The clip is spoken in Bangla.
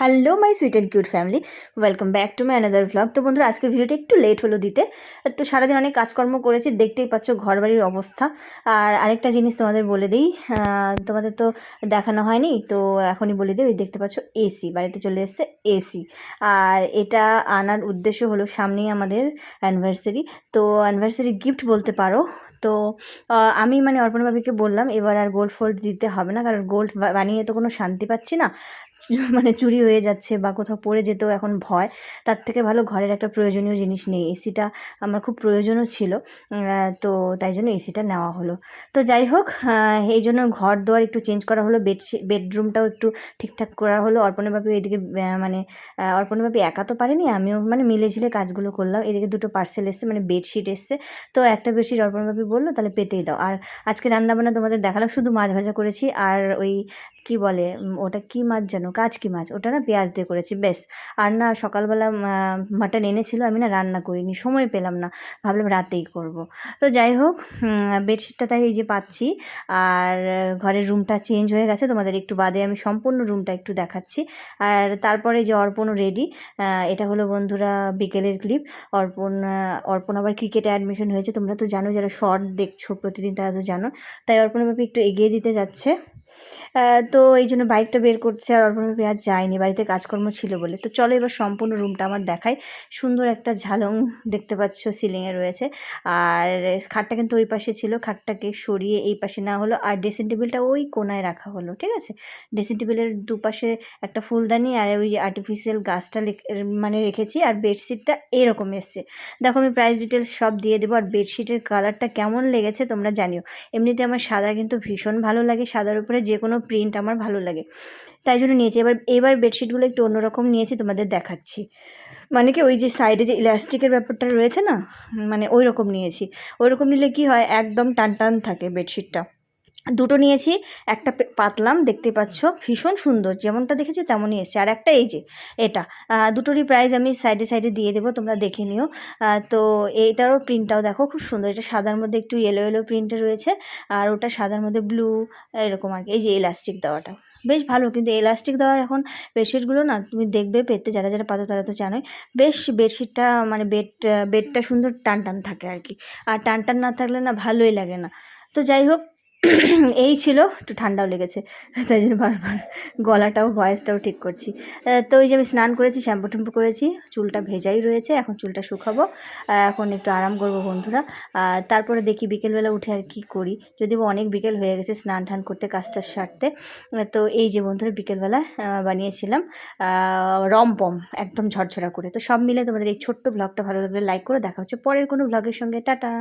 Hello my sweet and cute family welcome back to my another vlog তো বন্ধুরা, আজকের ভিডিওটা একটু লেট হলো দিতে। তো সারাদিন অনেক কাজকর্ম করেছি, দেখতেই পাচ্ছ ঘর বাড়ির অবস্থা। আর আরেকটা জিনিস তোমাদের বলে দিই তোমাদের তো দেখানো হয়নি, তো এখনই বলে দিই, ওই দেখতে পাচ্ছ এসি বাড়িতে চলে এসছে এসি আর এটা আনার উদ্দেশ্য হলো সামনেই আমাদের অ্যানিভার্সারি তো অ্যানিভার্সারি গিফট বলতে পারো। তো আমি মানে অর্পণ বাবিকে বললাম, এবার আর গোল্ড ফোল্ড দিতে হবে না, কারণ গোল্ড বানিয়ে তো কোনো শান্তি পাচ্ছি না। মানে চুরি হয়ে যাচ্ছে বা কোথাও পড়ে যেতেও এখন ভয় তার থেকে ভালো ঘরের একটা প্রয়োজনীয় জিনিস নেই। এসিটা আমার খুব প্রয়োজনও ছিল তো তাই জন্য এসিটা নেওয়া হলো। তো যাই হোক এই জন্য ঘর দোয়ার একটু চেঞ্জ করা হলো বেডশি বেডরুমটাও একটু ঠিকঠাক করা হলো। অর্পণের বাপি এদিকে মানে আহ, অর্পণের বাপি একা তো পারেনি আমিও মানে মিলে ঝিলে কাজগুলো করলাম। এদিকে দুটো পার্সেল এসছে মানে বেডশিট এসছে। তো একটা বেডশিট অর্পণ বাপি বলল তাহলে পেতেই দাও। আর আজকে রান্নাবান্না তোমাদের দেখালাম শুধু মাছ ভাজা করেছি। আর ওই কি বলে ওটা কি মাছ যেন কাচকি মাছ, ওটা না পেঁয়াজ দিয়ে করেছি, বেশ। আর না, সকালবেলা মাটন এনেছিল, আমি না রান্না করিনি, সময় পেলাম না, ভাবলাম রাতেই করব। তো যাই হোক বেডশিটটা তাই এই যে পাচ্ছি, আর ঘরের রুমটা চেঞ্জ হয়ে গেছে, তোমাদের একটু বাদে আমি সম্পূর্ণ রুমটা একটু দেখাচ্ছি। আর তারপরে যে অর্পণও রেডি এটা হলো বন্ধুরা বিকেলের ক্লিপ অর্পণ অর্পণ আবার ক্রিকেটে অ্যাডমিশন হয়েছে, তোমরা তো জানো যারা শর্ট দেখছ প্রতিদিন তারা তো জানো। তাই অর্পণের ব্যাপারে একটু এগিয়ে দিতে যাচ্ছে। তো এই জন্য বাইকটা বের করছে আর অর্পণ ব্যাপারে আর যায়নি, বাড়িতে কাজকর্ম ছিল বলে। তো চলো এবার সম্পূর্ণ রুমটা আমার দেখাই। সুন্দর একটা ঝালং দেখতে পাচ্ছ সিলিংয়ে রয়েছে। আর খাটটা কিন্তু ওই পাশে ছিল, খাটটাকে সরিয়ে এই পাশে না হলো। আর ড্রেসিং টেবিলটা ওই কোনায় রাখা হলো, ঠিক আছে? ড্রেসিং টেবিলের দুপাশে একটা ফুলদানি আর ওই আর্টিফিশিয়াল গাছটা মানে রেখেছি আর বেডশিটটা এরকম এসছে। দেখো আমি প্রাইস ডিটেলস সব দিয়ে দেবো আর বেডশিটের কালারটা কেমন লেগেছে তোমরা জানিও। এমনিতে আমার সাদা কিন্তু ভীষণ ভালো লাগে, সাদার উপরে যে কোনো প্রিন্ট আমার ভালো লাগে। তাই জন্য নিয়েছি। এবার এবার বেডশিটগুলো একটু অন্যরকম নিয়েছি, তোমাদের দেখাচ্ছি। মানে কি ওই যে সাইডে যে ইলাস্টিকের ব্যাপারটা রয়েছে না? মানে ওই রকম নিয়েছি। ওই রকম নিলে কি হয়? একদম টান টান থাকে বেডশিটটা দুটো নিয়েছি, একটা পাতলাম, দেখতে পাচ্ছ, ভীষণ সুন্দর, যেমনটা দেখেছি তেমনই এসছে। আর একটা এই যে, এটা দুটোরই প্রাইস আমি সাইডে সাইডে দিয়ে দেবো, তোমরা দেখে নিও। তো এইটারও প্রিন্টটাও দেখো, খুব সুন্দর, এটা সাদার মধ্যে একটু ইয়েলো ইয়েলো প্রিন্টে রয়েছে, আর ওটা সাদার মধ্যে ব্লু এরকম আর কি, এই যে ইলাস্টিক দেওয়াটা। বেশ ভালো, কিন্তু এলাস্টিক দেওয়ার এখন বেডশিটগুলো না, তুমি দেখবে পেতে, যারা যারা পাতো তারা তো জানোই, বেশ বেডশিটটা মানে বেড বেডটা সুন্দর টান টান থাকে আর কি, আর টান টান না থাকলে না ভালোই লাগে না। তো যাই হোক এই ছিল, একটু ঠান্ডাও লেগেছে, তাই জন্য বারবার গলাটাও ভয়েসটাও ঠিক করছি। তো ওই যে আমি স্নান করেছি শ্যাম্পু ট্যাম্পু করেছি, চুলটা ভেজাই রয়েছে, এখন চুলটা শুকাবো। এখন একটু আরাম করব বন্ধুরা। তারপরে দেখি বিকেলবেলা উঠে আর কি করি। যদি অনেক বিকেল হয়ে গেছে স্নান টান করতে, কাজটা সারতে। তো এই যে বন্ধুরা বিকেলবেলা বানিয়েছিলাম রমপম, একদম ঝরঝরা করে। তো সব মিলে তোমাদের এই ছোট্ট ব্লগটা ভালো লাগলে লাইক করে দেখা হচ্ছে পরের কোনো ব্লগের সঙ্গে। টাটা!